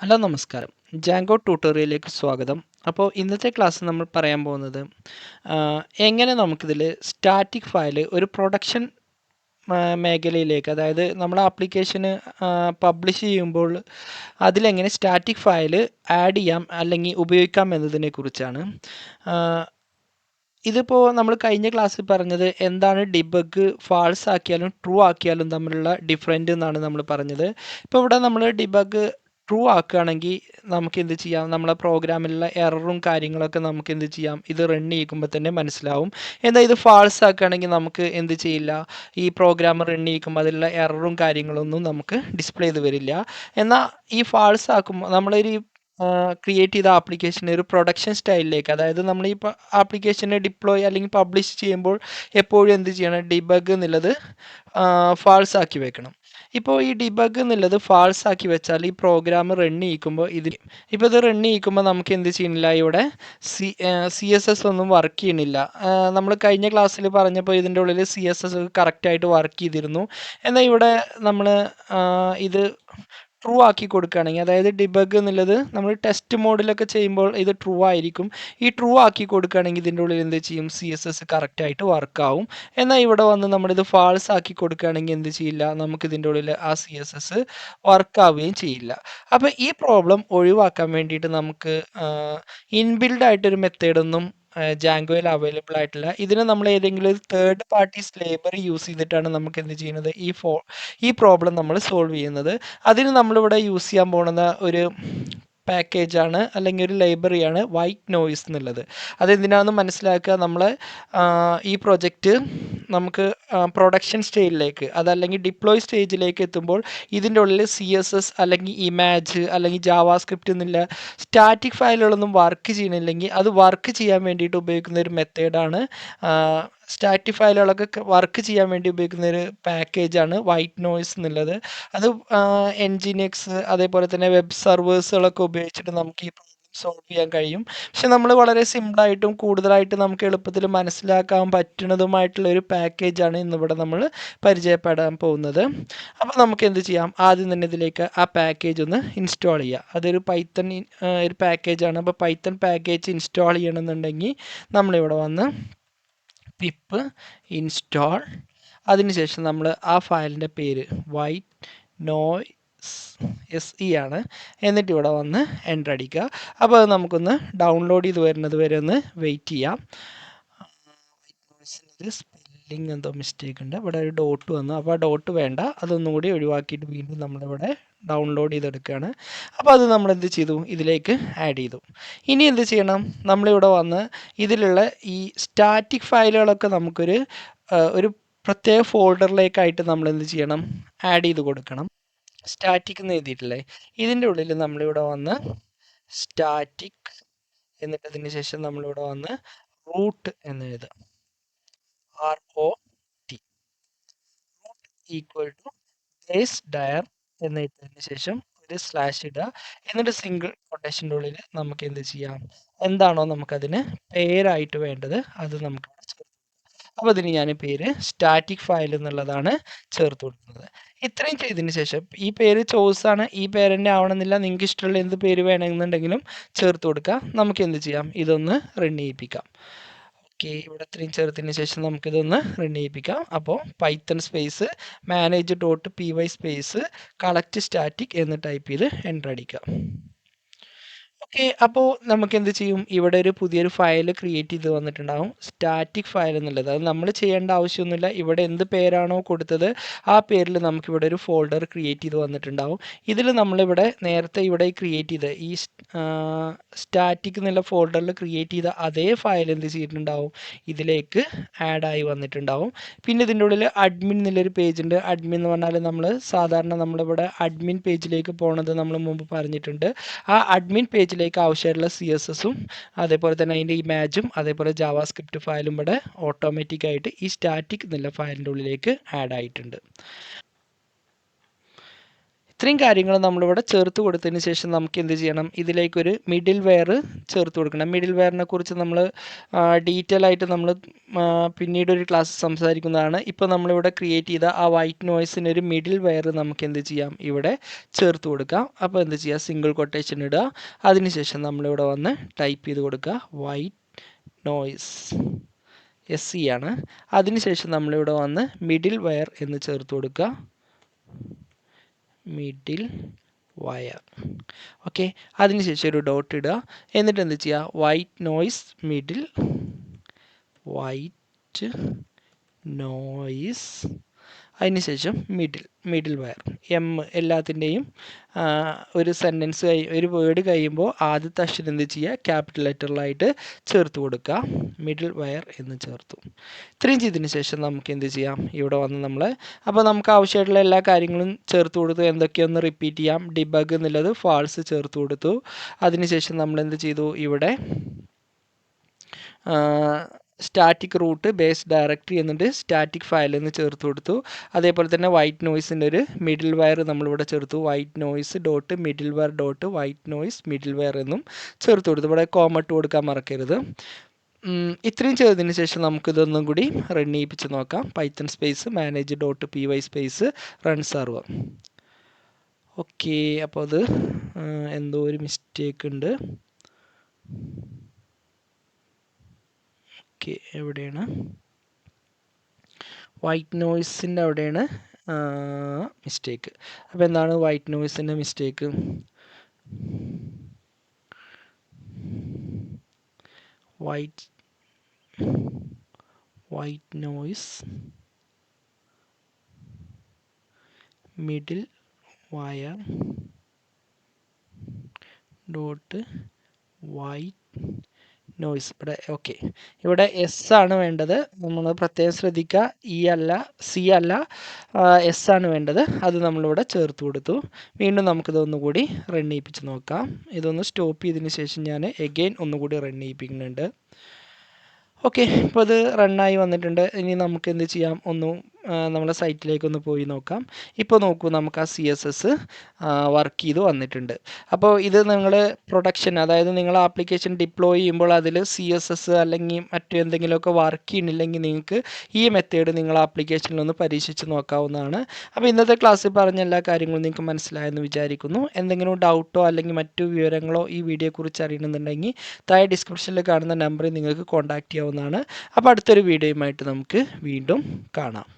Hello നമസ്കാരം. ജാങ്കോ ട്യൂട്ടോറിയലിലേക്ക് സ്വാഗതം. അപ്പോൾ ഇന്നത്തെ ക്ലാസ് നമ്മൾ പറയാൻ പോകുന്നത് എങ്ങനെ നമുക്കിതിൽ സ്റ്റാറ്റിക് ഫയൽ ഒരു പ്രൊഡക്ഷൻ മേഖലയിലേക്ക് അതായത് നമ്മുടെ ആപ്ലിക്കേഷന് പബ്ലിഷ് ചെയ്യുമ്പോൾ അതിലെങ്ങനെ സ്റ്റാറ്റിക് ഫയൽ ആഡ് ചെയ്യാം അല്ലെങ്കിൽ ഉപയോഗിക്കാം എന്നതിനെ കുറിച്ചാണ്. ഇതിപ്പോൾ നമ്മൾ കഴിഞ്ഞ ക്ലാസ്സിൽ പറഞ്ഞത് എന്താണ് ഡിബഗ് ഫാൾസ് ആക്കിയാലും ട്രൂ ആക്കിയാലും തമ്മിലുള്ള ഡിഫറന്റ് എന്നാണ് നമ്മൾ പറഞ്ഞത്. ഇപ്പോൾ ഇവിടെ നമ്മൾ ഡിബഗ് ട്രൂ ആക്കുകയാണെങ്കിൽ നമുക്ക് എന്ത് ചെയ്യാം? നമ്മളെ പ്രോഗ്രാമിലുള്ള എററും കാര്യങ്ങളൊക്കെ നമുക്ക് എന്ത് ചെയ്യാം? ഇത് റൺ ചെയ്യിക്കുമ്പോൾ തന്നെ മനസ്സിലാവും. എന്നാൽ ഇത് ഫാൾസ് ആക്കുകയാണെങ്കിൽ നമുക്ക് എന്ത് ചെയ്യില്ല? ഈ പ്രോഗ്രാം റൺ ചെയ്യിക്കുമ്പോൾ അതിലുള്ള എററും കാര്യങ്ങളൊന്നും നമുക്ക് ഡിസ്പ്ലേ ചെയ്ത് വരില്ല. എന്നാൽ ഈ ഫാൾസ് ആക്കുമ്പോൾ നമ്മളൊരു ക്രിയേറ്റ് ചെയ്ത ആപ്ലിക്കേഷൻ ഒരു പ്രൊഡക്ഷൻ സ്റ്റൈലിലേക്ക് അതായത് നമ്മൾ ഈ ആപ്ലിക്കേഷനെ ഡിപ്ലോയ് അല്ലെങ്കിൽ പബ്ലിഷ് ചെയ്യുമ്പോൾ എപ്പോഴും എന്ത് ചെയ്യണം? ഡിബഗ് എന്നുള്ളത് ഫാൾസ് ആക്കി വെക്കണം. ഇപ്പോൾ ഈ ഡിബഗ് എന്നുള്ളത് ഫാൾസ് ആക്കി വെച്ചാൽ ഈ പ്രോഗ്രാം റൺ ചെയ്യിക്കുമ്പോൾ ഇത് ഇപ്പോൾ ഇത് റൺ ചെയ്യിക്കുമ്പോൾ നമുക്ക് എന്ത് ചെയ്യുന്നില്ല ഇവിടെ സി സി എസ് എസ് ഒന്നും വർക്ക് ചെയ്യണില്ല. നമ്മൾ കഴിഞ്ഞ ക്ലാസ്സിൽ പറഞ്ഞപ്പോൾ ഇതിന്റെ ഉള്ളിൽ സി എസ് എസ് കറക്റ്റായിട്ട് വർക്ക് ചെയ്തിരുന്നു. എന്നാൽ ഇവിടെ നമ്മൾ ഇത് ട്രൂ ആക്കി കൊടുക്കുകയാണെങ്കിൽ അതായത് ഡിബഗ് എന്നുള്ളത് നമ്മൾ ടെസ്റ്റ് മോഡിലൊക്കെ ചെയ്യുമ്പോൾ ഇത് ട്രൂ ആയിരിക്കും. ഈ ട്രൂ ആക്കി കൊടുക്കുകയാണെങ്കിൽ ഇതിന്റെ ഉള്ളിൽ എന്ത് ചെയ്യും? സി എസ് എസ് കറക്റ്റായിട്ട് വർക്ക് ആവും. എന്നാൽ ഇവിടെ വന്ന് നമ്മളിത് ഫാൾസ് ആക്കി കൊടുക്കുകയാണെങ്കിൽ എന്ത് ചെയ്യില്ല? നമുക്ക് ഇതിന്റെ ഉള്ളിൽ ആ സി എസ് എസ് വർക്ക് ആവുകയും ചെയ്യില്ല. അപ്പോൾ ഈ പ്രോബ്ലം ഒഴിവാക്കാൻ വേണ്ടിയിട്ട് നമുക്ക് ഇൻബിൽഡ് ആയിട്ടൊരു മെത്തേഡൊന്നും ജാങ്കോയിൽ അവൈലബിൾ ആയിട്ടില്ല. ഇതിന് നമ്മൾ ഏതെങ്കിലും തേർഡ് പാർട്ടി സ്ലേബർ യൂസ് ചെയ്തിട്ടാണ് നമുക്ക് എന്ത് ചെയ്യുന്നത്? ഈ ഫോ ഈ പ്രോബ്ലം നമ്മൾ സോൾവ് ചെയ്യുന്നത്. അതിന് നമ്മളിവിടെ യൂസ് ചെയ്യാൻ പോകുന്ന ഒരു പാക്കേജാണ് അല്ലെങ്കിൽ ഒരു ലൈബ്രറിയാണ് വൈറ്റ് നോയ്സ് എന്നുള്ളത്. അതെന്തിനാണെന്ന് മനസ്സിലാക്കുക? നമ്മൾ ഈ പ്രൊജക്റ്റ് നമുക്ക് പ്രൊഡക്ഷൻ സ്റ്റേജിലേക്ക് അതല്ലെങ്കിൽ ഡിപ്ലോയ് സ്റ്റേജിലേക്ക് എത്തുമ്പോൾ ഇതിന്റെ ഉള്ളിൽ സി എസ് എസ് അല്ലെങ്കിൽ ഇമാജ് അല്ലെങ്കിൽ ജാവാ സ്ക്രിപ്റ്റ് എന്നില്ല സ്റ്റാറ്റിക് ഫയലുകളൊന്നും വർക്ക് ചെയ്യണില്ലെങ്കിൽ അത് വർക്ക് ചെയ്യാൻ വേണ്ടിയിട്ട് ഉപയോഗിക്കുന്ന ഒരു മെത്തേഡാണ് സ്റ്റാറ്റിക് ഫയലുകളൊക്കെ വർക്ക് ചെയ്യാൻ വേണ്ടി ഉപയോഗിക്കുന്ന ഒരു പാക്കേജാണ് വൈറ്റ് നോയ്സ് എന്നുള്ളത്. അത് എൻജിനിയക്സ് അതേപോലെ തന്നെ വെബ് സർവേഴ്സുകളൊക്കെ ഉപയോഗിച്ചിട്ട് നമുക്ക് ഈ സോൾവ് ചെയ്യാൻ കഴിയും. പക്ഷെ നമ്മൾ വളരെ സിമ്പിളായിട്ടും കൂടുതലായിട്ട് നമുക്ക് എളുപ്പത്തിൽ മനസ്സിലാക്കാൻ പറ്റുന്നതുമായിട്ടുള്ള ഒരു പാക്കേജാണ് ഇന്നിവിടെ നമ്മൾ പരിചയപ്പെടാൻ പോകുന്നത്. അപ്പോൾ നമുക്ക് എന്ത് ചെയ്യാം? ആദ്യം തന്നെ ഇതിലേക്ക് ആ പാക്കേജ് ഒന്ന് ഇൻസ്റ്റാൾ ചെയ്യുക അതൊരു പൈത്തൺ ഒരു പാക്കേജാണ് അപ്പോൾ പൈത്തൺ പാക്കേജ് ഇൻസ്റ്റാൾ ചെയ്യണമെന്നുണ്ടെങ്കിൽ നമ്മളിവിടെ വന്ന് പിപ്പ് ഇൻസ്റ്റാൾ അതിനുശേഷം നമ്മൾ ആ ഫയലിന്റെ പേര് വൈറ്റ് നോയ്സ് എസ് ഇ ആണ്. എന്നിട്ട് ഇവിടെ വന്ന് എന്റർ അടിക്കുക. അപ്പോൾ അത് നമുക്കൊന്ന് ഡൗൺലോഡ് ചെയ്ത് വരുന്നത് വരെ ഒന്ന് വെയിറ്റ് ചെയ്യാം. സ്പെല്ലിംഗ് എന്തോ മിസ്റ്റേക്ക് ഉണ്ട്. ഇവിടെ ഒരു ഡോട്ട് വന്നു. അപ്പോൾ ആ ഡോട്ട് വേണ്ട. അതൊന്നും കൂടി ഒഴിവാക്കിയിട്ട് വീണ്ടും നമ്മളിവിടെ ഡൗൺലോഡ് ചെയ്തെടുക്കുകയാണ്. അപ്പോൾ അത് നമ്മൾ എന്ത് ചെയ്തു? ഇതിലേക്ക് ആഡ് ചെയ്തു. ഇനി എന്ത് ചെയ്യണം? നമ്മളിവിടെ വന്ന് ഇതിലുള്ള ഈ സ്റ്റാറ്റിക് ഫയലുകളൊക്കെ നമുക്കൊരു ഒരു പ്രത്യേക ഫോൾഡറിലേക്കായിട്ട് നമ്മൾ എന്ത് ചെയ്യണം? ആഡ് ചെയ്ത് കൊടുക്കണം. സ്റ്റാറ്റിക് എന്ന് എഴുതിയിട്ടില്ലേ? ഇതിന്റെ ഉള്ളിൽ നമ്മളിവിടെ വന്ന് സ്റ്റാറ്റിക് എന്നിട്ട് അതിന് ശേഷം നമ്മളിവിടെ വന്ന് റൂട്ട് എന്ന് എഴുതാം. R O T root equal to base dir എന്ന് ഇട്ടതിന് ശേഷം ഒരു സ്ലാഷ് ഇടുക. എന്നിട്ട് സിംഗിൾ കൊട്ടേഷന്റെ ഉള്ളിൽ നമുക്ക് എന്ത് ചെയ്യാം? എന്താണോ നമുക്കതിന് പേരായിട്ട് വേണ്ടത് അത് നമുക്ക് അപ്പോൾ അതിന് ഞാൻ പേര് സ്റ്റാറ്റിക് ഫയൽ എന്നുള്ളതാണ് ചേർത്ത് കൊടുക്കുന്നത്. ഇത്രയും ചെയ്തതിന് ശേഷം ഈ പേര് ചോയ്സ് ആണ്. ഈ പേരന്റെ ആവണമെന്നില്ല. നിങ്ങൾക്ക് ഇഷ്ടമുള്ള എന്ത് പേര് വേണമെന്നുണ്ടെങ്കിലും ചേർത്ത് കൊടുക്കാം. നമുക്ക് എന്ത് ചെയ്യാം? ഇതൊന്ന് റൺ ചെയ്യിപ്പിക്കാം. ഓക്കെ ഇവിടെ ഇത്രയും ചേർത്തതിന് ശേഷം നമുക്കിതൊന്ന് റൺ ചെയ്യിപ്പിക്കാം. അപ്പോൾ python space manage dot P Y space collect static എന്ന് ടൈപ്പ് ചെയ്ത് എന്റർ അടിക്കാം ഓക്കെ അപ്പോൾ നമുക്ക് എന്ത് ചെയ്യും? ഇവിടെ ഒരു പുതിയൊരു ഫയൽ ക്രിയേറ്റ് ചെയ്ത് വന്നിട്ടുണ്ടാവും. സ്റ്റാറ്റിക് ഫയൽ എന്നുള്ളത്. അത് നമ്മൾ ചെയ്യേണ്ട ആവശ്യമൊന്നുമില്ല. ഇവിടെ എന്ത് പേരാണോ കൊടുത്തത് ആ പേരിൽ നമുക്കിവിടെ ഒരു ഫോൾഡർ ക്രിയേറ്റ് ചെയ്ത് വന്നിട്ടുണ്ടാവും. ഇതിൽ നമ്മളിവിടെ നേരത്തെ ഇവിടെ ക്രിയേറ്റ് ചെയ്ത് ഈ സ്റ്റാറ്റിക് എന്നുള്ള ഫോൾഡറിൽ ക്രിയേറ്റ് ചെയ്ത അതേ ഫയൽ എന്ത് ചെയ്തിട്ടുണ്ടാവും? ഇതിലേക്ക് ആഡ് ആയി വന്നിട്ടുണ്ടാവും. പിന്നെ ഇതിന്റെ ഉള്ളിൽ അഡ്മിൻ എന്നുള്ളൊരു പേജ് ഉണ്ട്. അഡ്മിൻ എന്ന് പറഞ്ഞാൽ നമ്മൾ സാധാരണ നമ്മളിവിടെ അഡ്മിൻ പേജിലേക്ക് പോണത് നമ്മൾ മുമ്പ് പറഞ്ഞിട്ടുണ്ട്. ആ അഡ്മിൻ പേജിലേക്ക് ആവശ്യമായിട്ടുള്ള സി എസ് എസും അതേപോലെ തന്നെ അതിന്റെ ഇമാജും അതേപോലെ ജാവാ സ്ക്രിപ്റ്റ് ഫയലും ഇവിടെ ഓട്ടോമാറ്റിക്കായിട്ട് ഈ സ്റ്റാറ്റിക് എന്നുള്ള ഫയലിന്റെ ഉള്ളിലേക്ക് ആഡ് ആയിട്ടുണ്ട്. ഇത്രയും കാര്യങ്ങൾ നമ്മളിവിടെ ചേർത്ത് കൊടുത്തതിന് ശേഷം നമുക്ക് എന്ത് ചെയ്യണം? ഇതിലേക്കൊരു മിഡിൽ വെയർ ചേർത്ത് കൊടുക്കണം. മിഡിൽ വെയറിനെ കുറിച്ച് നമ്മൾ ഡീറ്റെയിൽ ആയിട്ട് നമ്മൾ പിന്നീട് ഒരു ക്ലാസ് സംസാരിക്കുന്നതാണ്. ഇപ്പോൾ നമ്മളിവിടെ ക്രിയേറ്റ് ചെയ്ത ആ വൈറ്റ് നോയ്സിന് ഒരു മിഡിൽ വെയർ നമുക്ക് എന്ത് ചെയ്യാം? ഇവിടെ ചേർത്ത് കൊടുക്കാം. അപ്പോൾ എന്ത് ചെയ്യുക? സിംഗിൾ കൊട്ടേഷൻ ഇടുക. അതിനുശേഷം നമ്മളിവിടെ വന്ന് ടൈപ്പ് ചെയ്ത് കൊടുക്കുക. വൈറ്റ് നോയ്സ് എസ് സി ആണ്. അതിനുശേഷം നമ്മളിവിടെ വന്ന് മിഡിൽ വയർ എന്ന് ചേർത്ത് കൊടുക്കുക. മിഡിൽ വയർ ഓക്കെ അതിനുശേഷം ഒരു ഡോട്ട് ഇടുക. എന്നിട്ട് എന്ത് ചെയ്യുക? White noise middle white noise അതിനുശേഷം മിഡിൽ മിഡിൽ വയർ എം എല്ലാത്തിന്റെയും ഒരു സെന്റൻസ് കഴി ഒരു വേർഡ് കഴിയുമ്പോൾ ആദ്യത്തെ അക്ഷരം എന്ത് ചെയ്യുക? ക്യാപിറ്റൽ ലെറ്ററിലായിട്ട് ചേർത്ത് കൊടുക്കുക. മിഡിൽ വയർ എന്ന് ചേർത്തു. ഇത്രയും ചെയ്തതിന് ശേഷം നമുക്ക് എന്ത് ചെയ്യാം? ഇവിടെ വന്ന് നമ്മൾ അപ്പോൾ നമുക്ക് ആവശ്യമായിട്ടുള്ള എല്ലാ കാര്യങ്ങളും ചേർത്ത് കൊടുത്തു. എന്തൊക്കെയൊന്ന് റിപ്പീറ്റ് ചെയ്യാം? ഡിബഗ് എന്നുള്ളത് ഫാൾസ് ചേർത്ത് കൊടുത്തു. അതിനുശേഷം നമ്മൾ എന്ത് ചെയ്തു? ഇവിടെ സ്റ്റാറ്റിക് റൂട്ട് ബേസ് ഡയറക്ടറി എന്നിട്ട് സ്റ്റാറ്റിക് ഫയൽ എന്ന് ചേർത്ത് കൊടുത്തു. അതേപോലെ തന്നെ വൈറ്റ് നോയ്സിന്റെ ഒരു മിഡിൽ വയർ നമ്മളിവിടെ ചേർത്തു. White noise dot middleware dot white noise middleware എന്നും ചേർത്ത് കൊടുത്തു. ഇവിടെ കോമട്ട് കൊടുക്കാൻ മറക്കരുത്. ഇത്രയും ചെയ്തതിന് ശേഷം നമുക്കിതൊന്നും കൂടി റൺ ചെയ്യിപ്പിച്ച് നോക്കാം. Python space manage dot P Y space run server okay അപ്പോൾ അത് എന്തോ ഒരു മിസ്റ്റേക്ക് ഉണ്ട്. ഓക്കെ എവിടെയാണ്? വൈറ്റ് നോയ്സിന്റെ അവിടെയാണ് മിസ്റ്റേക്ക് അപ്പോൾ എന്താണ് white നോയ്സിന്റെ mistake white white noise middleware dot white noise ഇവിടെ ഓക്കെ ഇവിടെ എസ് ആണ് വേണ്ടത്. നമ്മൾ പ്രത്യേകം ശ്രദ്ധിക്കുക. ഇ അല്ല സി അല്ല. എസ് ആണ് വേണ്ടത്. അത് നമ്മളിവിടെ ചേർത്ത് കൊടുത്തു. വീണ്ടും നമുക്കിതൊന്നുകൂടി റൺ ചെയ്യിപ്പിച്ച് നോക്കാം. ഇതൊന്ന് സ്റ്റോപ്പ് ചെയ്തതിന് ശേഷം ഞാൻ എഗെയിൻ ഒന്നുകൂടി റൺ ചെയ്യിപ്പിക്കുന്നുണ്ട്. ഓക്കെ ഇപ്പോൾ അത് റണ്ണായി വന്നിട്ടുണ്ട്. ഇനി നമുക്ക് എന്ത് ചെയ്യാം? ഒന്ന് നമ്മളെ സൈറ്റിലേക്ക് ഒന്ന് പോയി നോക്കാം. ഇപ്പോൾ നോക്കൂ നമുക്ക് ആ സി എസ് എസ് വർക്ക് ചെയ്ത് വന്നിട്ടുണ്ട്. അപ്പോൾ ഇത് നിങ്ങൾ പ്രൊഡക്ഷൻ അതായത് നിങ്ങൾ ആപ്ലിക്കേഷൻ ഡിപ്ലോയ് ചെയ്യുമ്പോൾ അതിൽ സി എസ് എസ് അല്ലെങ്കിൽ മറ്റു എന്തെങ്കിലുമൊക്കെ വർക്ക് ചെയ്യണില്ലെങ്കിൽ നിങ്ങൾക്ക് ഈ മെത്തേഡ് നിങ്ങൾ ആപ്ലിക്കേഷനിൽ ഒന്ന് പരീക്ഷിച്ച് നോക്കാവുന്നതാണ്. അപ്പോൾ ഇന്നത്തെ ക്ലാസ്സിൽ പറഞ്ഞ എല്ലാ കാര്യങ്ങളും നിങ്ങൾക്ക് മനസ്സിലായെന്ന് വിചാരിക്കുന്നു. എന്തെങ്കിലും ഡൗട്ടോ അല്ലെങ്കിൽ മറ്റു വിവരങ്ങളോ ഈ വീഡിയോയെക്കുറിച്ച് അറിയണമെന്നുണ്ടെങ്കിൽ താഴെ ഡിസ്ക്രിപ്ഷനിൽ കാണുന്ന നമ്പറിൽ നിങ്ങൾക്ക് കോൺടാക്റ്റ് ചെയ്യാവുന്നതാണ്. അപ്പോൾ അടുത്തൊരു വീഡിയോയുമായിട്ട് നമുക്ക് വീണ്ടും കാണാം.